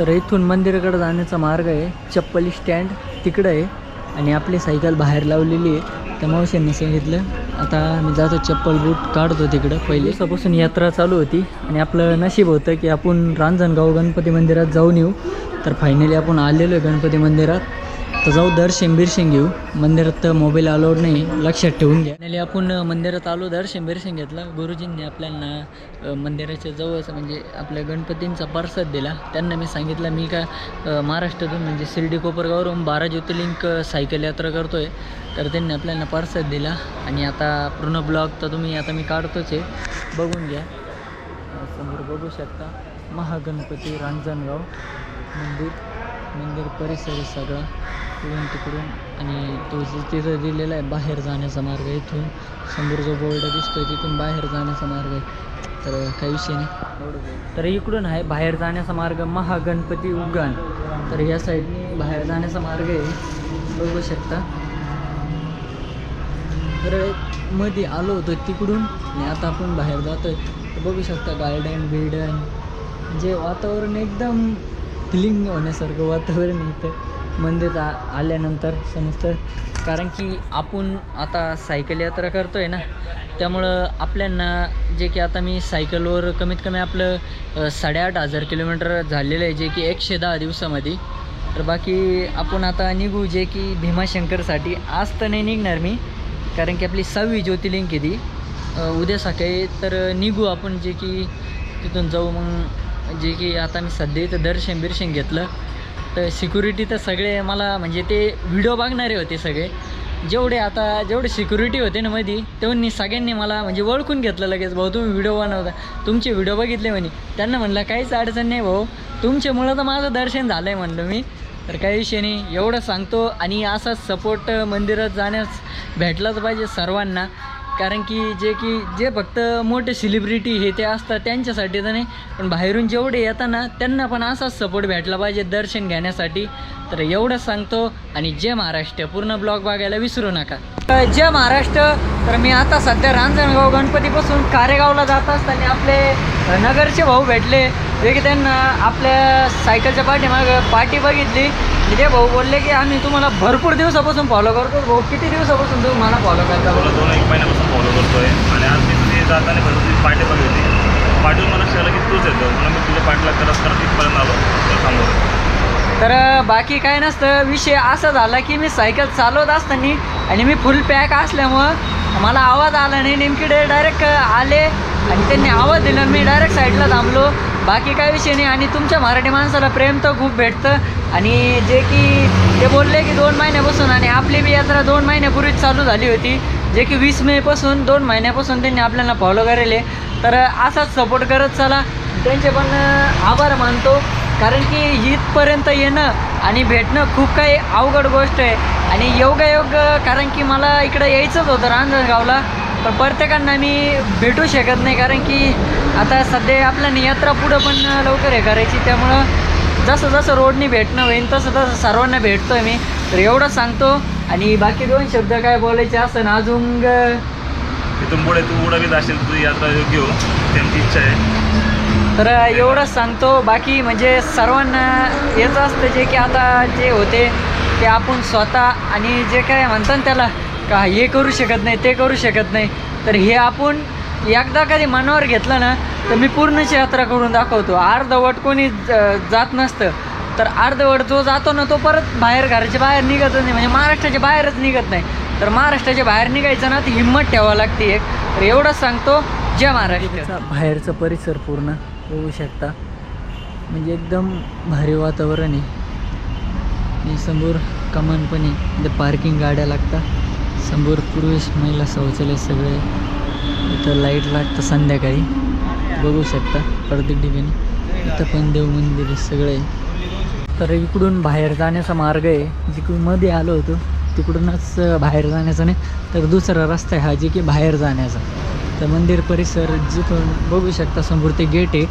तर इथून मंदिराकडे जाण्याचा मार्ग आहे. चप्पली स्टँड तिकडं आहे. आणि आपली सायकल बाहेर लावलेली आहे. त्या मावशींनी सांगितलं आता मी जातो चप्पल बूट काढतो तिकडं पहिले. दिवसापासून यात्रा चालू होती. आणि आपलं नशीब होतं की आपण रांजणगाव गणपती मंदिरात जाऊन येऊ. तर फायनली आपण आलेलो आहे गणपती मंदिरात. तर जाऊ दर्शन बिर्शन घेऊ मंदिरात तर मोबाईल अलाउड नाही लक्षात ठेवून घ्या. आणि आपण मंदिरात आलो दर्शन बिर्शन घेतला गुरुजींनी आपल्याला मंदिराच्या जवळच म्हणजे आपल्या गणपतींचा प्रसाद दिला. त्यांना मी सांगितलं मी का महाराष्ट्रातून म्हणजे शिर्डी कोपरगावरून बारा ज्योतिर्लिंग सायकल यात्रा करतो आहे तर त्यांनी आपल्याला प्रसाद दिला. आणि आता पूर्ण ब्लॉग तर तुम्ही आता मी काढतोच आहे. बघून घ्या. समोर बघू शकता महागणपती रांजणगाव मंदिर. मंदिर परिसर आहे सगळा. इकडून तिकडून आणि तो तिथं दिलेला आहे बाहेर जाण्याचा मार्ग इथून. समोर जो बोर्ड दिसतोय तिथून बाहेर जाण्याचा मार्ग आहे. तर काही विषय नाही. तर इकडून आहे बाहेर जाण्याचा मार्ग महागणपती उगण तर या साईडने बाहेर जाण्याचा मार्ग आहे. बघू शकता. तर मध्ये आलो होतो तिकडून आणि आता आपण बाहेर जातोय. बघू शकता गार्डन बिल्डन म्हणजे वातावरण एकदम फिलिंग होण्यासारखं वातावरण आहे इथं. मंदिरात आ आल्यानंतर समजतं. कारण की आपण आता सायकल यात्रा करतो आहे ना त्यामुळं आपल्यांना जे की आता मी सायकलवर कमीत कमी आपलं साडेआठ हजार किलोमीटर झालेलं आहे जे की एकशे दहा दिवसामध्ये. तर बाकी आपण आता निघू जे की भीमाशंकरसाठी. आज तर नाही निघणार मी कारण की आपली सहावी ज्योतिर्लिंग केली उद्या सकाळी तर निघू आपण जे की तिथून जाऊ मग. जे की आता मी सध्या इथं दर्शन बिर्शन घेतलं. तर सिक्युरिटी तर सगळे मला म्हणजे ते व्हिडिओ बघणारे होते सगळे. जेवढे आता जेवढे सिक्युरिटी होते ना मध्ये तेव्हा सगळ्यांनी मला म्हणजे ओळखून घेतलं लगेच. भाऊ तुम्ही व्हिडिओ बनवता. तुमचे व्हिडिओ बघितले म्हणे. त्यांना म्हणलं काहीच अडचण नाही भाऊ. तुमच्यामुळं तर माझं दर्शन झालं आहे म्हणलं मी. तर काही विषय नाही. एवढं सांगतो आणि असाच सपोर्ट मंदिरात जाण्यास भेटलाच पाहिजे सर्वांना. कारण की जे की जे फक्त मोठे सेलिब्रिटी हे ते असतात त्यांच्यासाठी तर नाही पण बाहेरून जेवढे येतात ना त्यांना पण असाच सपोर्ट भेटला पाहिजे दर्शन घेण्यासाठी. तर एवढंच सांगतो आणि जय महाराष्ट्र. पूर्ण ब्लॉग बघायला विसरू नका. तर जय महाराष्ट्र. तर मी आता सध्या रांजणगाव गणपतीपासून कारेगावला जात असताना आपले नगरचे भाऊ भेटले. जे की त्यांना आपल्या सायकलच्या पाठीमागं पाठी बघितली. आणि ते भाऊ बोलले की आम्ही तुम्हाला भरपूर दिवसापासून फॉलो करतो भाऊ किती दिवसापासून तुम्ही मला फॉलो करता? तुला दोन एक महिन्यापासून फॉलो करतोय. आणि आज मी तुझी जाताना भरपूर तुझी पाठी बघितली. पाठीवर मला कळलं की तूच येतो म्हणून मी तुझ्या पाठला करत करत इथपर्यंत आलो. तर समोर तर बाकी काय नसतं. विषय असा झाला की मी सायकल चालवत असताना आणि मी फुल पॅक असल्यामुळं मला आवाज आला नाही. नेमकी डायरेक्ट आले आणि त्यांनी आवाज दिला. मी डायरेक्ट साईडला थांबलो. बाकी काय विषय नाही. आणि तुमच्या मराठी माणसाला प्रेम तर खूप भेटतं. आणि जे की ते बोलले की दोन महिन्यापासून आणि आपली बी यात्रा दोन महिन्यापूर्वीच चालू झाली होती. जे की वीस मेपासून दोन महिन्यापासून त्यांनी आपल्याला फॉलो करेले. तर असाच सपोर्ट करत चला. त्यांचे पण आभार मानतो. कारण की इथपर्यंत येणं आणि भेटणं खूप काही अवघड गोष्ट आहे. आणि योगायोग कारण की मला इकडं यायचंच होतं रांजणगावला. पण प्रत्येकांना मी भेटू शकत नाही कारण की आता सध्या आपल्याला यात्रा पुढं पण लवकर हे करायची. त्यामुळं जसं जसं रोडनी भेटणं होईल तसं तसं सर्वांना भेटतो आहे मी. तर एवढं सांगतो. आणि बाकी दोन शब्द काय बोलायचे असं ना अजून? इथून पुढे तू उडवीत जाशील तुझी यात्रा घेऊन त्यांची इच्छा आहे. तर एवढंच सांगतो. बाकी म्हणजे सर्वांना येत असतं जे की आता जे होते ते आपण स्वतः आणि जे काय म्हणतात त्याला का हे करू शकत नाही ते करू शकत नाही. तर हे आपण एकदा कधी मनावर घेतलं ना तर मी पूर्णची यात्रा करून दाखवतो. अर्धवट कोणी ज- जात नसतं. तर अर्धवट जो जातो ना तो परत बाहेर घराच्या बाहेर निघतच नाही. म्हणजे महाराष्ट्राच्या बाहेरच निघत नाही. तर महाराष्ट्राच्या बाहेर निघायचं ना ती हिंमत ठेवावं लागते एक. तर एवढंच सांगतो. जय महाराष्ट्र. बाहेरचा परिसर पूर्ण होऊ शकता. म्हणजे एकदम भारी वातावरण आहे. आणि समोर कमान पण आहे पार्किंग गाड्या लागतात. समोर पुरुष महिला शौचालय सगळे. इथं लाइट लागतं संध्याकाळी. बघू शकता प्रत्येक ठिकाणी. इथं पण देव मंदिर सगळे. तर इकडून बाहेर जाण्याचा मार्ग आहे. जिकडून मध्ये आलो होतो तिकडूनच बाहेर जाण्याचा नाही. तर दुसरा रस्ता आहे हा जे की बाहेर जाण्याचा. तर मंदिर परिसर जिथून बघू शकता समोर ते गेट आहे.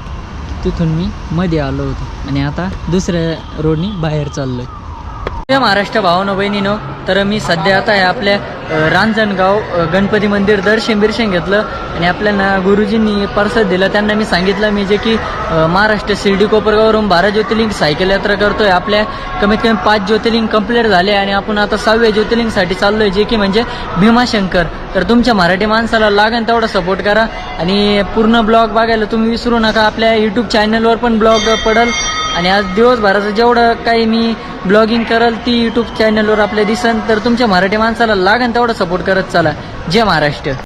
तिथून मी मध्ये आलो होतो. आणि आता दुसऱ्या रोडनी बाहेर चाललो आहे महाराष्ट्र भावानो बहिणीनो तर मी सध्या आता आहे आपल्या रांजणगाव गणपती मंदिर दर्शन बिर्शन घेतलं आणि आपल्याला गुरुजींनी परसाद दिलं. त्यांना मी सांगितलं मी जे की महाराष्ट्र शिर्डी कोपरगाववरून बारा ज्योतिर्लिंग सायकल यात्रा करतोय. आपल्या कमीत कमी पाच ज्योतिर्लिंग कंप्लीट झाले आणि आपण आता सहाव्या ज्योतिर्लिंगसाठी चाललोय जे की म्हणजे भीमाशंकर. तर तुमच्या मराठी माणसाला लागेल तेवढा सपोर्ट करा आणि पूर्ण ब्लॉग बघायला तुम्ही विसरू नका. आपल्या यूट्यूब चॅनलवर पण ब्लॉग पडल आणि आज दिवसभराचं जेवढं काही मी ब्लॉगिंग करल ती यूट्यूब चॅनलवर आपल्या दिसन. तर तुमच्या मराठी माणसाला लागेल तेवढा सपोर्ट करत चला. जय महाराष्ट्र.